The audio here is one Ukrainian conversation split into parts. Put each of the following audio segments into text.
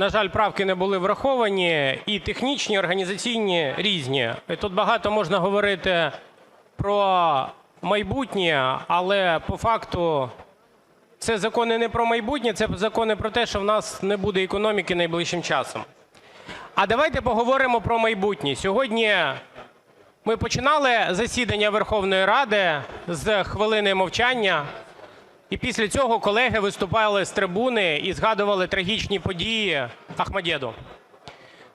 на жаль, правки не були враховані і технічні, і організаційні різні. І Тут багато можна говорити про майбутнє, але по факту це закони не про майбутнє, це закони про те, що в нас не буде економіки найближчим часом. А давайте поговоримо про майбутнє. Сьогодні ми починали засідання Верховної Ради з хвилини мовчання. І після цього колеги виступали з трибуни і згадували трагічні події Ахмадєду.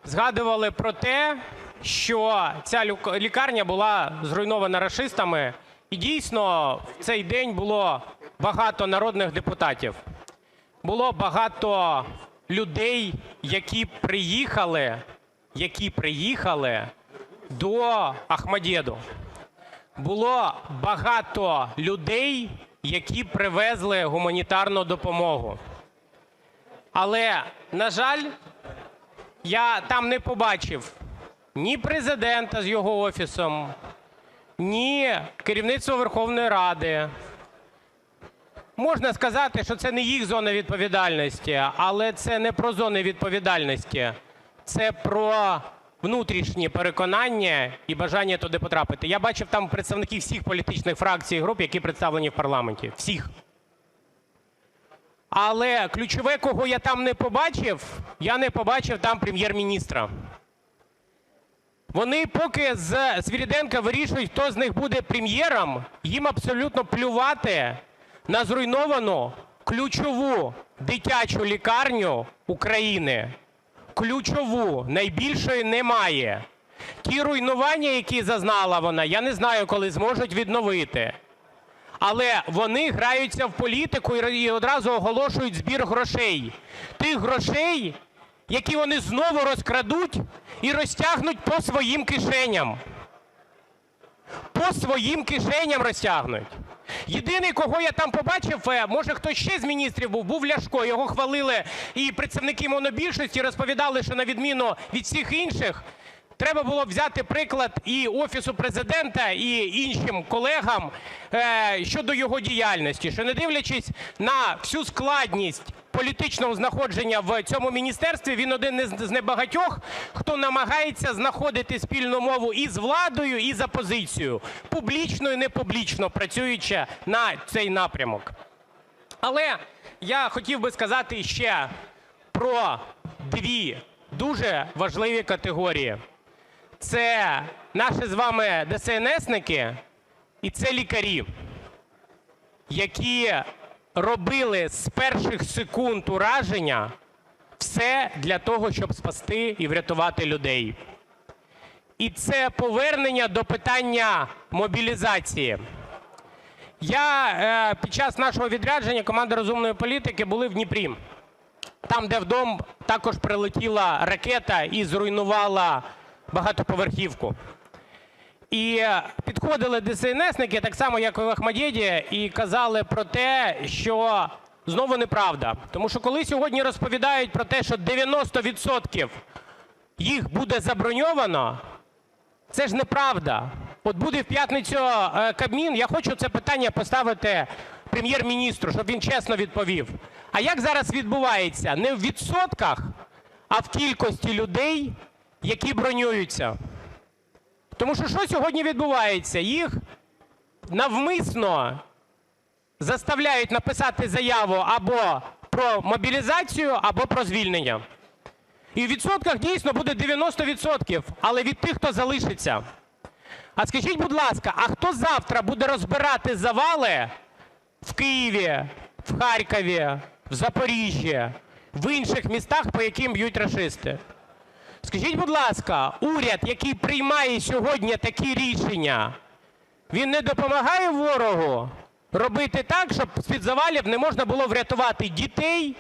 Згадували про те, що ця лікарня була зруйнована рашистами, і дійсно в цей день було багато народних депутатів. Було багато людей, які приїхали, які приїхали до Ахмадєду було багато людей, які привезли гуманітарну допомогу. Але, на жаль, я там не побачив ні президента з його офісом, ні керівництва Верховної Ради. Можна сказати, що це не їх зона відповідальності, але це не про зони відповідальності. Це про внутрішні переконання і бажання туди потрапити. Я бачив там представників всіх політичних фракцій і груп, які представлені в парламенті. Всіх. Але ключове, кого я там не побачив, я не побачив там прем'єр-міністра. Вони поки з Свириденка вирішують, хто з них буде прем'єром, їм абсолютно плювати на зруйновану ключову дитячу лікарню України. Ключову, найбільшої немає. Ті руйнування, які зазнала вона, я не знаю, коли зможуть відновити. Але вони граються в політику і одразу оголошують збір грошей. Тих грошей, які вони знову розкрадуть і розтягнуть по своїм кишеням. По своїм кишеням розтягнуть. Єдиний, кого я там побачив, е, може хтось ще з міністрів був, був Ляшко. Його хвалили і представники монобільшості розповідали, що на відміну від всіх інших, треба було взяти приклад і Офісу Президента, і іншим колегам е, щодо його діяльності, що не дивлячись на всю складність політичного знаходження в цьому міністерстві, він один з небагатьох, хто намагається знаходити спільну мову і з владою, і з опозицією, публічно і непублічно працюючи на цей напрямок. Але я хотів би сказати ще про дві дуже важливі категорії. Це наші з вами ДСНСники і це лікарі, які робили з перших секунд ураження все для того, щоб спасти і врятувати людей. І це повернення до питання мобілізації. Я е, під час нашого відрядження команда розумної політики були в Дніпрі. Там, де в дом також прилетіла ракета і зруйнувала багатоповерхівку. І підходили ДСНСники, так само, як і в Ахмадєді, і казали про те, що знову неправда. Тому що коли сьогодні розповідають про те, що 90% їх буде заброньовано, це ж неправда. От буде в п'ятницю е, Кабмін, я хочу це питання поставити Прем'єр-міністру, щоб він чесно відповів. А як зараз відбувається? Не в відсотках, а в кількості людей, які бронюються. Тому що що сьогодні відбувається? Їх навмисно заставляють написати заяву або про мобілізацію, або про звільнення. І в відсотках дійсно буде 90%, але від тих, хто залишиться. А скажіть, будь ласка, а хто завтра буде розбирати завали в Києві, в Харкові, в Запоріжжі, в інших містах, по яким б'ють рашисти? Скажіть, будь ласка, уряд, який приймає сьогодні такі рішення, він не допомагає ворогу робити так, щоб з-під завалів не можна було врятувати дітей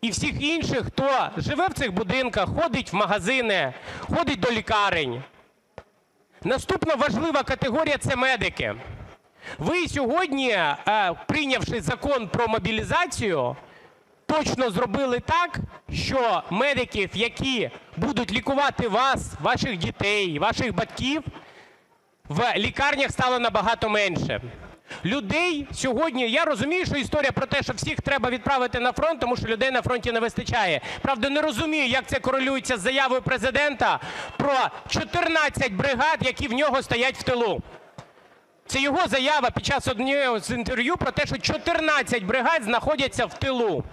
і всіх інших, хто живе в цих будинках, ходить в магазини, ходить до лікарень? Наступна важлива категорія – це медики. Ви сьогодні, е, прийнявши закон про мобілізацію, точно зробили так, що медиків, які будуть лікувати вас, ваших дітей, ваших батьків, в лікарнях стало набагато менше. Людей сьогодні, я розумію, що історія про те, що всіх треба відправити на фронт, тому що людей на фронті не вистачає. Правда, не розумію, як це корелюється з заявою Президента про 14 бригад, які в нього стоять в тилу. Це його заява під час однієї з інтерв'ю про те, що 14 бригад знаходяться в тилу.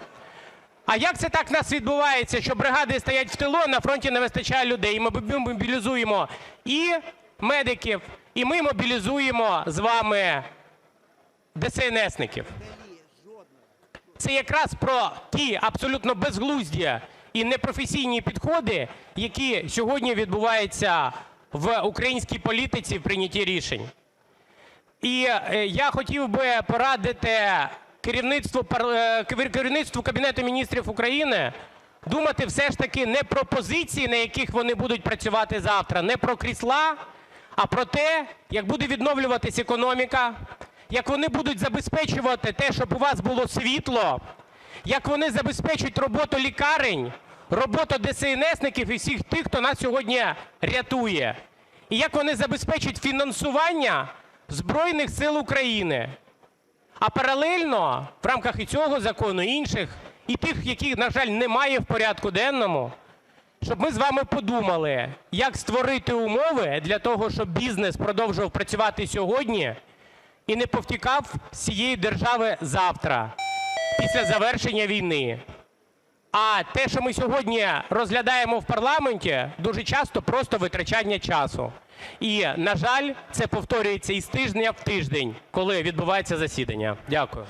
А як це так в нас відбувається, що бригади стоять в тилу, а на фронті не вистачає людей? Ми мобілізуємо і медиків, і ми мобілізуємо з вами ДСНСників. Це якраз про ті абсолютно безглузді і непрофесійні підходи, які сьогодні відбуваються в українській політиці в прийнятті рішень. І е, я хотів би порадити керівництву Кабінету міністрів України думати все ж таки не про позиції, на яких вони будуть працювати завтра, не про крісла, а про те, як буде відновлюватись економіка, як вони будуть забезпечувати те, щоб у вас було світло, як вони забезпечать роботу лікарень, роботу ДСНСників і всіх тих, хто нас сьогодні рятує, і як вони забезпечать фінансування Збройних сил України. А паралельно в рамках і цього закону, і інших, і тих, яких, на жаль, немає в порядку денному, щоб ми з вами подумали, як створити умови для того, щоб бізнес продовжував працювати сьогодні і не повтікав з цієї держави завтра, після завершення війни. А те, що ми сьогодні розглядаємо в парламенті, дуже часто просто витрачання часу. І, на жаль, це повторюється із тижня в тиждень, коли відбувається засідання. Дякую.